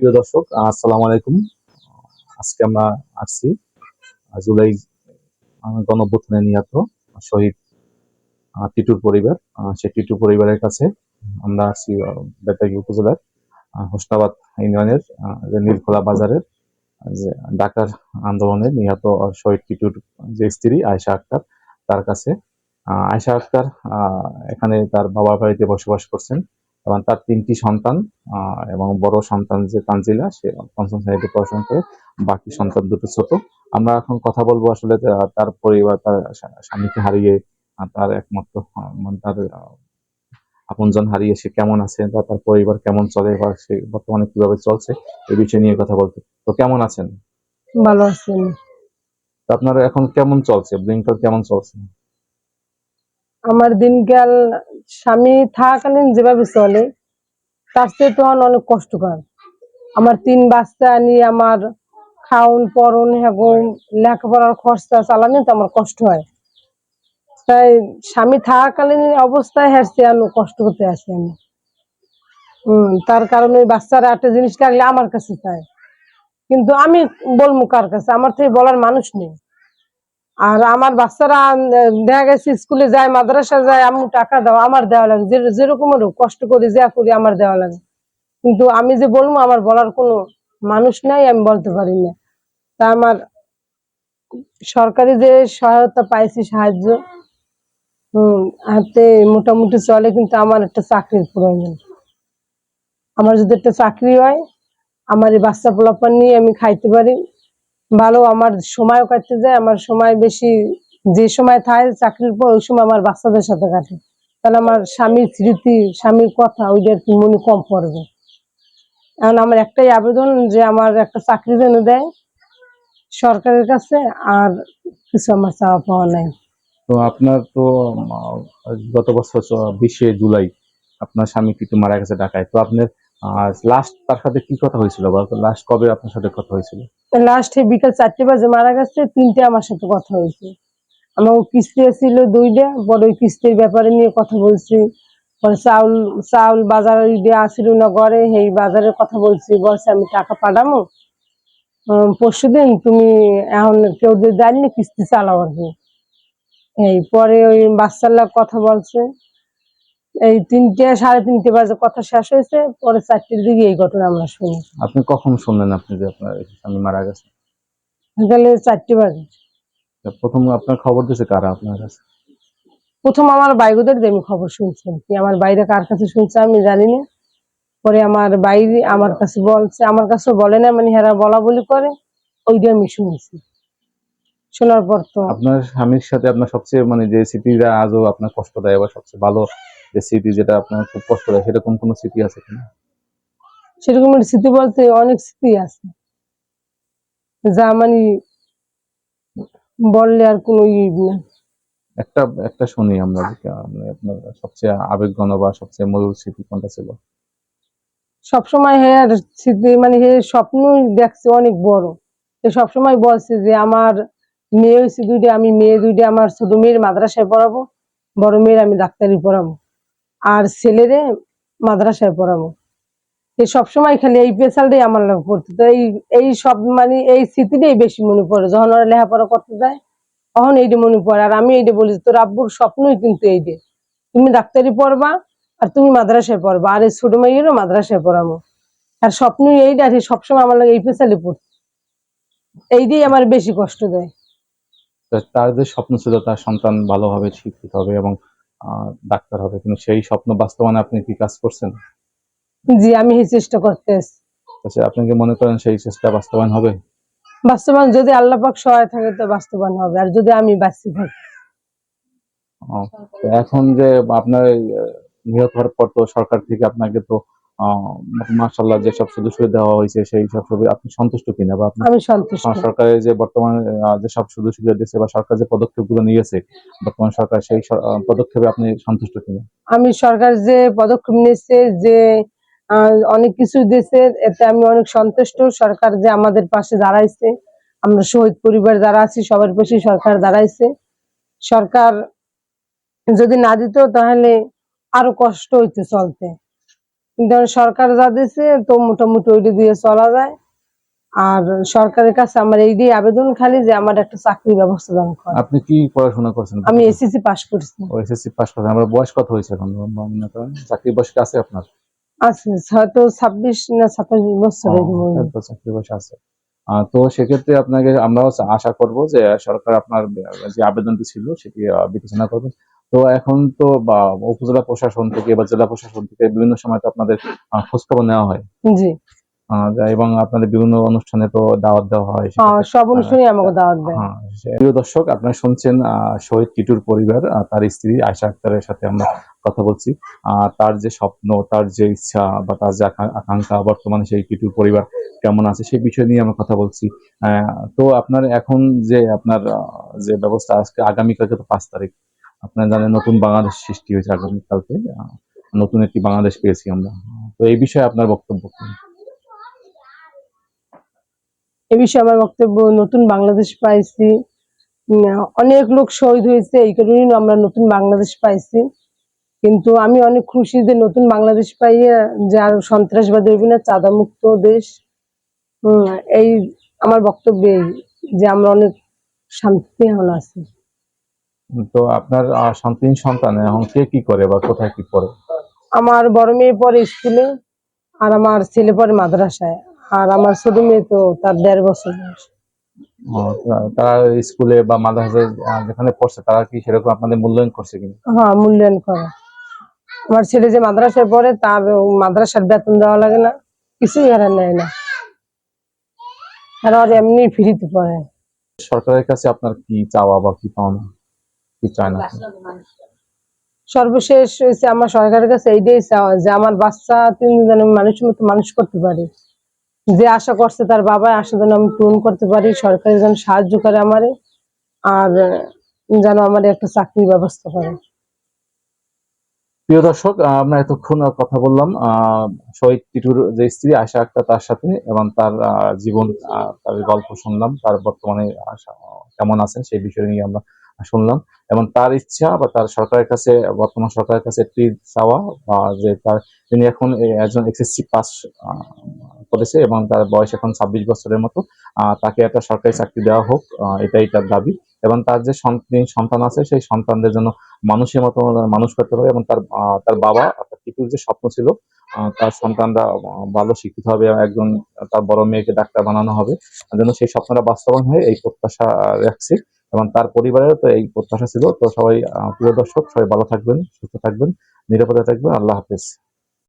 প্রিয় দর্শক আসসালামু আলাইকুম। আজকে আমরা আসছি জুলাই আহ, গণঅভ্যুত্থানে নিহত শহীদ টিটুর পরিবার। আহ, সেই টিটু পরিবারের কাছে আমরা আসছি বেতাগী উপজেলার হোসনাবাদ ইউনিয়নের নীলখোলা বাজারের যে ডাকার আন্দোলনে নিহত শহীদ টিটুর যে স্ত্রী আয়শা আক্তার তার কাছে। আয়শা আক্তার এখানে তার বাবার বাড়িতে বসবাস করছেন। এবং তার তিনটি সন্তান আহ, এবং বড় সন্তান যে তানজিলা সে পঞ্চম শ্রেণীতে পড়াশোনা করে বাকি সন্তান দুটো ছোট। আমরা এখন কথা বলব আসলে তার পরিবার তার স্বামীকে হারিয়ে তার একমাত্র মানে তার আপনজন হারিয়ে সে কেমন আছে বা তার পরিবার কেমন চলে বা সে বর্তমানে কীভাবে চলছে এই বিষয় নিয়ে কথা বলতে। তো কেমন আছেন? ভালো আছেন আপনার এখন কেমন চলছে? দিনকাল কেমন চলছে? আমার দিনকাল স্বামী থাকাকালীন যেভাবে চলে, তার চেয়ে তখন অনেক কষ্টকর। আমার তিন বাচ্চা নিয়ে আমার খাওন, পরন হেগম লেখাপড়ার খরচা চালানো তো আমার কষ্ট হয়। তাই স্বামী থাকাকালীন অবস্থায় হাসছে আমি কষ্ট করতে আসি আমি হম তার কারণে ওই বাচ্চারা একটা জিনিস লাগলে আমার কাছে চায়। কিন্তু আমি বলব কার কাছে? আমার থেকে বলার মানুষ নেই। আর আমার বাচ্চারা দেখা গেছে স্কুলে যায়, মাদ্রাসা যায়, আম্মু টাকা দাও, আমার দেওয়া লাগে। যেরকম কষ্ট করি, যা করি, আমার দেওয়া লাগে। কিন্তু আমি যে বলব, আমার বলার কোনো মানুষ নাই, আমি বলতে পারি না। তা আমার সরকারি যে সহায়তা পাইছি, সাহায্য হম হাতে মোটামুটি চলে, কিন্তু আমার একটা চাকরির প্রয়োজন। আমার যদি একটা চাকরি হয়, আমার এই বাচ্চা পোলাপান নিয়ে আমি খাইতে পারি। ভালো আমার সময়ও কাটতে যায়, আমার সময় বেশি, যে সময় থাকে চাকরির পর ওই সময় আমার বাচ্চাদের সাথে কাটে। তাহলে আমার স্বামীর স্মৃতি, স্বামীর কথা ওইটার কি মনে কম পড়বে। এখন আমার একটাই আবেদন যে আমার একটা চাকরি যেন দেয় সরকারের কাছে, আর কিছু আমার চাওয়া পাওয়া নাই। তো আপনার তো গত বছর বিশে জুলাই আপনার স্বামী কিন্তু মারা গেছে ঢাকায়। তো আপনার লাস্ট তার সাথে কি কথা হয়েছিল বা লাস্ট কবে আপনার সাথে কথা হয়েছিল? লাস্টে বিকাল চারটে বাজে মারা গেছে, তিনটে আমার সাথে কথা হয়েছে। আমার কিস্তি ছিল দুইটা, পরে ওই কিস্তির ব্যাপারে নিয়ে কথা বলছি। পরে চাউল চাউল বাজার দিয়ে আসিল না ঘরে, সেই বাজারের কথা বলছি। বলছে, আমি টাকা পাঠামো পরশু দিন তুমি এখন কেউ যদি জানি কিস্তি চালাও আর কি। এই পরে ওই বাচ্চার কথা বলছে। এই তিনটে সাড়ে তিনটে বাজে কথা শেষ হয়েছে পরে চারটের দিকে এই ঘটনা আমরা শুনি। আপনি কখন শুনলেন আপনি যে আপনার স্বামী মারা গেছে? বিকালে চারটে বাজে। প্রথম আপনার খবর দিয়েছে কারা আপনার কাছে? প্রথম আমার বাইগুদের আমি খবর শুনছি কি। আমার বাইরে কার কাছে শুনছে আমি জানি না। পরে আমার বাইরে আমার কাছে বলছে আমার কাছে বলে না মানে হেরা বলা বলি করে ওইটা আমি শুনছি। শোনার পর তো আপনার স্বামীর সাথে আপনার সবচেয়ে মানে যে স্মৃতিটা আজও আপনার কষ্ট দেয় বা সবচেয়ে ভালো যে স্মৃতি যেটা আপনার খুব কষ্ট দেয় সেরকম কোনো স্মৃতি আছে কিনা? সেরকম স্মৃতি বলতে অনেক স্মৃতি আছে। যা মানে বললে আর কোনো না একটা একটা শুনি আমরা মানে আপনার সবচেয়ে আবেগঘন বা সবচেয়ে মধুর স্মৃতি কোনটা ছিল? সবসময় হে আর স্মৃতি মানে হে স্বপ্ন দেখছে অনেক বড়। সে সবসময় বলছে যে আমার মেয়ে হয়েছে দুইটা আমি মেয়ে দুইটা আমার ছোট মেয়ের মাদ্রাসায় পড়াবো বড় মেয়ের আমি ডাক্তারি পড়াবো। আর ছেলেরে মাদ্রাসায় পড়াবো। সে সবসময় খালি এই পেশালটাই আমার লাগে পড়তো তো এই এই সব মানে এই স্মৃতিটাই বেশি মনে পড়ে। যখন ওরা লেখাপড়া করতে যায়, তখন এইটা মনে পড়ে। আর আমি এইটা বলি তোর আব্বুর স্বপ্নই কিন্তু এইটা। তুমি ডাক্তারি পড়বা আর তুমি মাদ্রাসায় পড়বা। আর এই ছোট মেয়েরও মাদ্রাসায় পড়াবো। আর স্বপ্নই এইটা আর সবসময় আমার লাগে এই পেশালে পড়তো। এইটাই আমার বেশি কষ্ট দেয়। তার যে স্বপ্ন ছিল, তার সন্তান ভালোভাবে শিক্ষিত হবে এবং ডাক্তার হবে। কিন্তু সেই স্বপ্ন বাস্তবায়নে আপনি কি কাজ করছেন? জি আমি এই চেষ্টা করতেছি আচ্ছা আপনি কি মনে করেন সেই চেষ্টা বাস্তবায়ন হবে? বাস্তবায়ন যদি আল্লাহ পাক সহায় থাকে তো বাস্তবায়ন হবে। আর যদি আমি বাঁচি থাকি এখন যে আপনার নিহত হওয়ার পর তো সরকার থেকে আপনাকে তো মার্শাল্লাহ যেসব সুযোগ সুবিধা দেওয়া হয়েছে সেই সব সুবিধা আপনি সন্তুষ্ট কিনা বা আপনি আমি সন্তুষ্ট। সরকারের যে বর্তমানে আহ, যেসব সুযোগ সুবিধা দিচ্ছে বা সরকার যে পদক্ষেপগুলো নিয়েছে বর্তমান সরকার সেই পদক্ষেপে আপনি সন্তুষ্ট কিনা? আমি সরকার যে পদক্ষেপ নিয়েছে যে অনেক কিছু দিয়েছে এতে আমি অনেক সন্তুষ্ট। সরকার যে আমাদের পাশে দাঁড়াইছে আমরা শহীদ পরিবার যারা আছি সবার পাশে সরকার দাঁড়াইছে। সরকার যদি না দিত তাহলে আরও কষ্ট হইতো চলতে। সরকার যা দিছে তো মোটামুটি ওইটা দিয়ে চলা যায়। আর সরকারের কাছে আমার এইটাই আবেদন খালি যে আমার একটা চাকরির ব্যবস্থা দান করে। আপনি কি পড়াশোনা করছেন? আমি এসএসসি পাশ করছি। ও এসএসসি পাস করেন আমার বয়স কত হয়েছে এখন? মনে করেন। চাকরি বয়স আছে আপনার? আছে হয়তো ছাব্বিশ না সাতাশ বছর এরকম হবে। ও, চাকরি বয়স আছে। তো সেক্ষেত্রে আপনাকে আমরাও আশা করব যে সরকার আপনার যে আবেদনটি ছিল সেটি বিবেচনা করবে। তো এখন তো বা উপজেলা প্রশাসন থেকে বা জেলা প্রশাসন থেকে বিভিন্ন সময় তো আপনাদের খোঁজখবর নেওয়া হয়। জি। এবং আপনাদের বিভিন্ন অনুষ্ঠানে তো দাওয়াত দেওয়া হয়। হ্যাঁ সব অনুষ্ঠানে আমাকে দাওয়াত দেয়। হ্যাঁ, প্রিয় দর্শক আপনারা শুনছেন শহীদ টিটুর পরিবার তার স্ত্রী আয়শা আক্তারের সাথে আমরা কথা বলছি। তার যে স্বপ্ন তার যে ইচ্ছা বা তার যে আকাঙ্ক্ষা বর্তমানে সেই টিটুর পরিবার কেমন আছে সেই বিষয় নিয়ে আমরা কথা বলছি। আহ, তো আপনার এখন যে আপনার যে ব্যবস্থা আজকে আগামীকালকে তো পাঁচ তারিখ। আপনারা জানেন নতুন বাংলাদেশ সৃষ্টি হয়েছে আগামীকালকে নতুন একটি বাংলাদেশ পেয়েছি আমরা। তো এই বিষয়ে আপনার বক্তব্য? এ বিষয়ে আমার বক্তব্য, নতুন বাংলাদেশ পাইছি। অনেক লোক শহীদ হয়েছে, এই কারণেই আমরা নতুন বাংলাদেশ পাইছি। কিন্তু আমি অনেক খুশি যে নতুন বাংলাদেশ পাইয়ে যে আর সন্ত্রাসবাদী হইবে না চাঁদা মুক্ত দেশ এই আমার বক্তব্য এই, যে আমরা অনেক শান্তিতে এখন আছি। তো আপনার আহ, সন্তান সন্তান এখন কে কি করে বা কোথায় কি করে আমার বড় মেয়ে পড়ে স্কুলে আর আমার ছেলে পড়ে মাদ্রাসায় আর আমার ছোট মেয়ে তো তার দেড় বছর বয়স। ও, তা- তারা স্কুলে বা মাদ্রাসায় আহ, যেখানে পড়ছে তারা কি সেরকম আপনাদের মূল্যায়ন করছে কিনা? হ্যাঁ মূল্যায়ন করে। আমার ছেলে যে মাদ্রাসায় পড়ে তার মাদ্রাসার বেতন দেওয়া লাগে না কিছুই এরা নেয় না। আর ওর এমনি ফ্রিতে পড়ে। সরকারের কাছে আপনার কি চাওয়া বা কি পাওনা? কি সর্বশেষ হয়েছে আমার সরকারের কাছে এইটাই চাওয়া যে আমার বাচ্চা মানুষের মতো মানুষ করতে পারি। যে আশা করছে তার বাবা আশা যেন আমি পূরণ করতে পারি সরকার যেন সাহায্য করে আমারে আর যেন আমার একটা চাকরির ব্যবস্থা করে। প্রিয় দর্শক আহ, আমরা এতক্ষণ কথা বললাম। আহ, শহীদ টিটুর যে স্ত্রী আশা আক্তার তার সাথে এবং তার আহ, জীবন আহ, তার গল্প শুনলাম তার বর্তমানে আশা- কেমন আছেন সেই বিষয় নিয়ে আমরা শুনলাম। এবং তার ইচ্ছা বা তার সরকারের কাছে, বর্তমান সরকারের কাছে একটি চাওয়া যে তার, তিনি এখন একজন এসএসসি পাস করেছে এবং তার বয়স এখন ছাব্বিশ বছরের মতো। তাকে একটা সরকারি চাকরি দেওয়া হোক এটাই তার দাবি। এবং তার যে সন্তান আছে, সেই সন্তানদের জন্য মানুষের মতো, মানুষ করতে পারে এবং তার তার বাবা, অর্থাৎ যে স্বপ্ন ছিল তার সন্তানরা ভালো শিক্ষিত হবে একজন, তার বড় মেয়েকে ডাক্তার বানানো হবে। যেন সেই স্বপ্নটা বাস্তবায়ন হয় এই প্রত্যাশা রাখছি। এবং তার পরিবারেরও তো এই প্রত্যাশা ছিল। তো সবাই প্রিয় দর্শক, সবাই ভালো থাকবেন, সুস্থ থাকবেন, নিরাপদে থাকবেন। আল্লাহ হাফেজ।